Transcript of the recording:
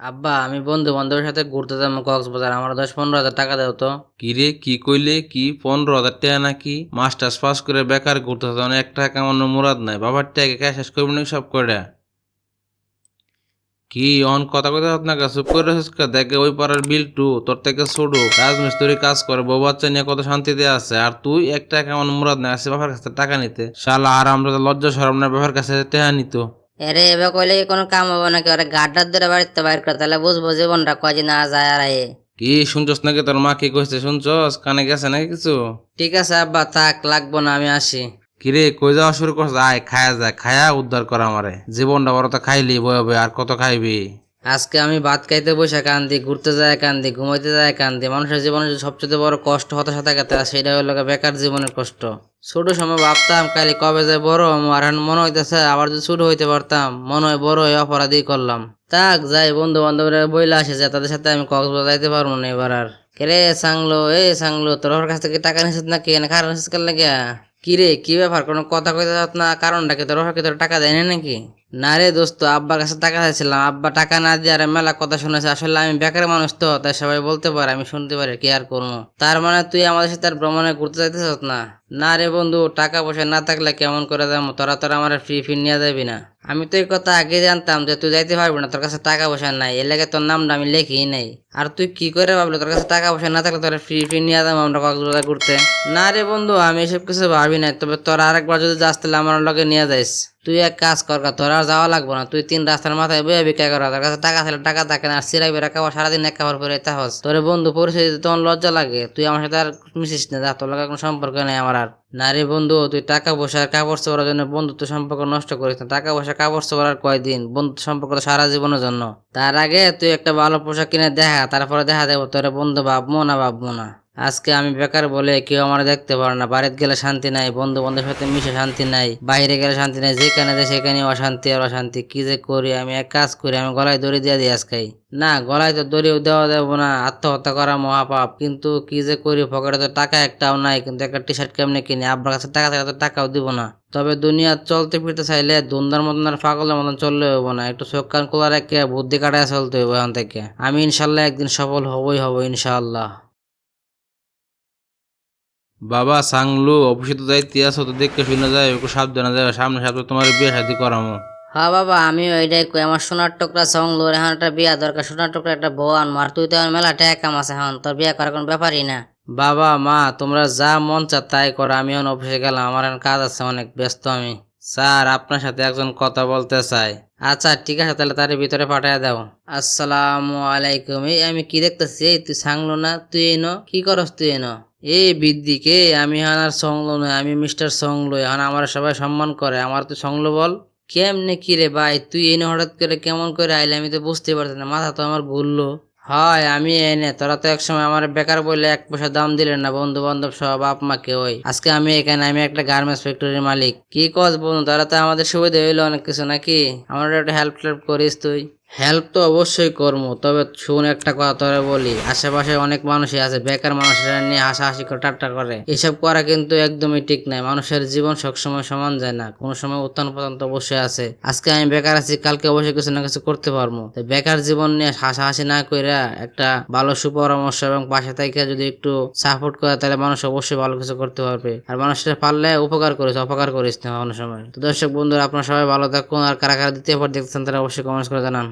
আব্বা, আমি বন্ধু বান্ধবের সাথে ঘুরতে যাব কক্সবাজার। আমার দশ পনেরো হাজার টাকা দাও তো। কিরে, কি কইলে? কি? পনেরো হাজার টাকা নাকি? মাস্টার্স পাস করে বেকার ঘুরতেছে অনেক টাকা কামানোর মুরাদ নাই। বাবার টাকা কে শেষ করবি নাকি সব করে? কি অন কথা কথা আপনাকে চুপ করে কে? দেখে ওই পাড়ার বিল্টু তোর থেকে ছোড়ো রাজমিস্ত্রি কাজ করে, বউ বাচ্চা নিয়ে কত শান্তিতে আছে। আর তুই একটা টাকা কামানোর মুরাদ নাই, আসে বাবার কাছে টাকা নিতে। শালা, আর আমরা লজ্জা সরম না, বাবার কাছে টাকা নিত। এরে এবার কইলে কি কোনো কাম হবে নাকি? ওরা গাড্ডার ধরে বাড়িতে বাইর করে তাহলে বুঝব জীবনটা কয়দিন না যায় আর এ। কি শুনছস নাকি? তোর মা কি কইছে শুনছস? কানে গেছে নাকি কিছু? ঠিক আছে আব্বা থাক লাগবো না আমি আসি। কিরে কই যাওয়া শুরু করছ? আয় খায়া যায় খায়া উদ্ধার কর আমারে। জীবনটা বড় তো খাইলি বয়ে বয়ে আর কত খাইবি? আজকে আমি ভাত খাইতে বসে কান্দি ঘুরতে যায় কান্দি ঘুমাইতে যায় কান্দি মানুষের জীবনে যে সবচেয়ে বড় কষ্ট, হতাশা থাকে তা, সেটা হলো বেকার জীবনের কষ্ট। ছোট সময় ভাবতাম, কালি কবে যে বড় আর মনে হইতেছে আবার যদি ছোট হইতে পারতাম, মনে হয় বড় হয়ে অপরাধী করলাম। তাক যাই বন্ধু বান্ধবরা বইলে আসে, যে, তাদের সাথে আমি কক্সবাজার যাইতে পারব না এবার আর। কেরে সাংলো, এ সাংলো, তোর কাছ থেকে টাকা নিছিস নাকি? না কারণ নিছিস কেন কি রে, কি ব্যাপার? কোনো কথা কইতে না? কারণটা কি তোর টাকা দেয় নাকি? না রে দোস্ত, আব্বার কাছে টাকা চাইছিলাম। আব্বা টাকা না দিয়ে আর মেলা কথা শুনেছে। আসলে আমি বেকার মানুষ তো, তাই সবাই বলতে পারে, আমি শুনতে পারি, কি আর করব? তার মানে তুই আমাদের সাথে আর ভ্রমণে ঘুরতে যাইতেছিস না? না রে বন্ধু, টাকা পয়সা না থাকলে কেমন করে যাব? তোরা তোরা আমার ফ্রি ফ্রি নিয়ে যাবি না। আমি তো এই কথা আগে জানতাম যে তুই যাইতে পারবি না, তোর কাছে টাকা পয়সা নাই। এর লাগে তোর নামটা আমি লেখি নাই। আর তুই কি করে ভাবলি তোর কাছে টাকা পয়সা না থাকলে তোর ফ্রি ফ্রি নিয়ে যাব আমরা কক্সবাজার ঘুরতে? না রে বন্ধু, আমি এসব কিছু ভাবি নাই। তবে তোর আরেকবার যদি যাস তাহলে আমার লগে নিয়ে যাইস। তুই এক কাজ কর তোর আর যাওয়া লাগবো না। তুই তিন রাস্তার মাথায় বয়ে বিক্রি কর তোর কাছে টাকা থাকলে টাকা থাকে না সিরাই বেড়া খাবার সারাদিন এক খাবার পরে তাহস তোর বন্ধু, পরিস্থিতি তখন লজ্জা লাগে। তুই আমার সাথে আর মিশিস না যা, তোর লগে কোনো সম্পর্ক নেই আমার আর। নারী বন্ধু, তুই টাকা পয়সা কাপড় চোপড়ার জন্য বন্ধুত্ব সম্পর্ক নষ্ট করিস না। টাকা পয়সা কাপড় চোপড়ার কয়দিন? বন্ধু সম্পর্ক সারা জীবনের জন্য। তার আগে তুই একটা ভালো পোশাক কিনে দেখা, তারপরে দেখা দেবো তোর বন্ধু ভাববো না ভাববো না। আজকে আমি বেকার বলে কেউ আমার দেখতে পারে না। বাড়িতে গেলে শান্তি নাই বন্ধু বান্ধবের সাথে মিশে শান্তি নাই, বাইরে গেলে শান্তি নাই, যেখানে যায় সেখানে অশান্তি আর অশান্তি। কি যে করি আমি? এক কাজ করি, আমি গলায় দড়ি দিয়ে দিই আজকে না, গলায় তো দড়িও দেওয়া দেবো না, আত্মহত্যা করা মহাপাপ। কিন্তু কি যে করি, পকেটে তো টাকা একটাও নাই, কিন্তু একটা টি শার্ট কেমনে কিনি? আপনার কাছে টাকা থাকলে তো টাকাও দিব না। তবে দুনিয়া চলতে ফিরতে চাইলে দুন্দার মতন আর পাগলের মতন চললে হব না। একটু চোখ কান খোলা বুদ্ধি কাটায় চলতে হইব এখন থেকে। আমি ইনশাল্লাহ একদিন সফল হবই হব ইনশাআল্লাহ বাবা সাংলু অফিসে তো যাইতে আসো তো দেখে শুনে যায় একটু সাবধানে যাবে সামনে সাথে তোমার বিয়ে শাদি করামো। হ্যাঁ বাবা আমি ওইটাই কই আমার সোনার টুকরা সঙ্গলো এখন একটা বিয়া দরকার সোনার টুকরা একটা বউ আনব আর তুই তো আমার মেলা টাকা কাম আছে এখন তোর বিয়া করার কোনো ব্যাপারই না। বাবা মা তোমরা যা মন চা তাই করো আমি এখন অফিসে গেলাম আমার এখন কাজ আছে অনেক ব্যস্ত আমি। স্যার আপনার সাথে একজন কথা বলতে চাই। আচ্ছা ঠিক আছে তাহলে তার ভিতরে পাঠিয়ে দাও। আসসালামু আলাইকুম এই আমি কি দেখতেছি? এই তুই সাংলো না তুই এনো কি করস তুই এনো? এই বিদ্যিকে আমি আর সংলো নয়, আমি মিস্টার সংলো এখন আমার সবাই সম্মান করে। আমার তো সংলো বল। কেমনে কি রে ভাই? তুই এনে হঠাৎ করে কেমন করে আইলে? আমি তো বুঝতে পারছি না। মাথা তো আমার ঘুরলো। হয়, আমি এনে তোরা তো একসময় আমার বেকার বলে এক পয়সা দাম দিলেন না। বন্ধু বান্ধব সব বাপ মাকে ওই। আজকে আমি এখানে, আমি একটা গার্মেন্টস ফ্যাক্টরির মালিক। কি কস বন্ধু, তারা তো আমাদের সুবিধা হইল অনেক কিছু নাকি? আমার একটা হেল্প টেল্প করিস তুই। হেল্প তো অবশ্যই করব, তবে শুন একটা কথা তোরে বলি, আশেপাশে অনেক মানুষই আছে, বেকার মানুষেরা নিয়ে হাসাহাসি করে, ঠাট্টা করে। এসব করা কিন্তু একদমই ঠিক নাই মানুষের জীবন সবসময় সমান যায় না, কোনো সময় উত্থান পতন তো অবশ্যই আছে। আজকে আমি বেকার আছি, কালকে অবশ্যই কিছু না কিছু করতে পারব। বেকার জীবন নিয়ে হাসাহাসি না করে একটা ভালো সুপরামর্শ এবং পাশে থেকে যদি একটু সাপোর্ট করে, তাহলে মানুষ অবশ্যই ভালো কিছু করতে পারবে। আর মানুষের পারলে উপকার করিস, অপকার করিস না সময়। তো দর্শক বন্ধুরা, আপনারা সবাই ভালো থাকুন, আর কারা কারা দ্বিতীয় পর দেখতেছেন, তারা অবশ্যই কমেন্টস করে জানান।